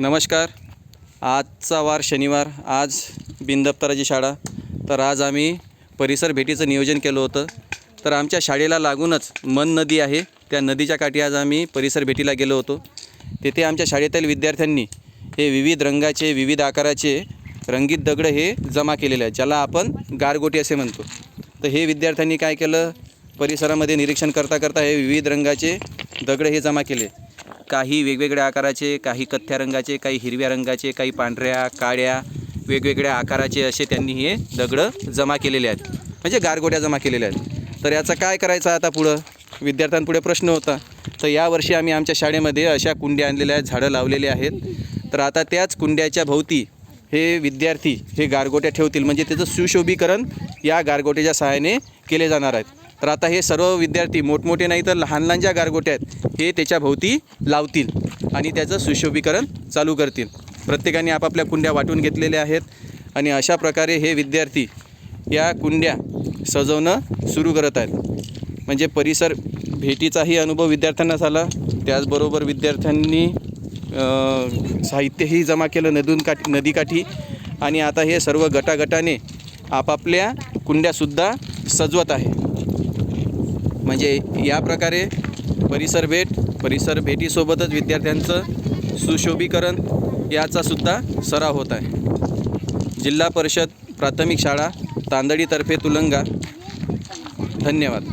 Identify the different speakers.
Speaker 1: नमस्कार. आजचा वार शनिवार आज बिनदप्तराची शाळा. तर आज आम्ही परिसर भेटीचं नियोजन केलं होतं. तर आमच्या शाळेला लागूनच मन नदी आहे. त्या नदीच्या काठी आज आम्ही परिसर भेटीला गेलो होतो. तेथे आमच्या शाळेतील विद्यार्थ्यांनी हे विविध रंगाचे विविध आकाराचे रंगीत दगड हे जमा केलेले आहेत ज्याला आपण गारगोटी असे म्हणतो. तर हे विद्यार्थ्यांनी काय केलं? परिसरामध्ये निरीक्षण करता करता हे विविध रंगाचे दगड हे जमा केले. काही वेगवेगळ्या आकाराचे काही कथ्या रंगाचे काही हिरव्या रंगाचे काही पांढऱ्या काळ्या वेगवेगळ्या आकाराचे असे त्यांनी हे दगडं जमा केलेले आहेत. म्हणजे गारगोट्या जमा केलेल्या आहेत. तर याचा काय करायचा आता पुढं? विद्यार्थ्यांपुढे प्रश्न होता. तर यावर्षी आम्ही आमच्या शाळेमध्ये अशा कुंड्या आणलेल्या आहेत झाडं लावलेली आहेत. तर आता त्याच कुंड्याच्या भोवती हे विद्यार्थी हे गारगोट्या ठेवतील. म्हणजे त्याचं सुशोभीकरण या गारगोट्याच्या सहाय्याने केले जाणार आहेत. तर आता हे सर्व विद्यार्थी मोठमोठे नाही तर लहान लहान ज्या गारगोट्या आहेत हे त्याच्याभोवती लावतील आणि त्याचं सुशोभीकरण चालू करतील. प्रत्येकाने आपापल्या कुंड्या वाटून घेतलेल्या आहेत आणि अशा प्रकारे हे विद्यार्थी या कुंड्या सजवणं सुरू करत आहेत. म्हणजे परिसर भेटीचाही अनुभव विद्यार्थ्यांना झाला. त्याचबरोबर विद्यार्थ्यांनी साहित्यही जमा केलं नदून काठी नदीकाठी. आणि आता हे सर्व गटागटाने आपापल्या कुंड्यासुद्धा सजवत आहे. म्हणजे या प्रकारे परिसर भेट परिसर भेटीसोबतच विद्यार्थ्यांचं सुशोभीकरण याचासुद्धा सराव होत आहे. जिल्हा परिषद प्राथमिक शाळा तांदडीतर्फे तुलंगा. धन्यवाद.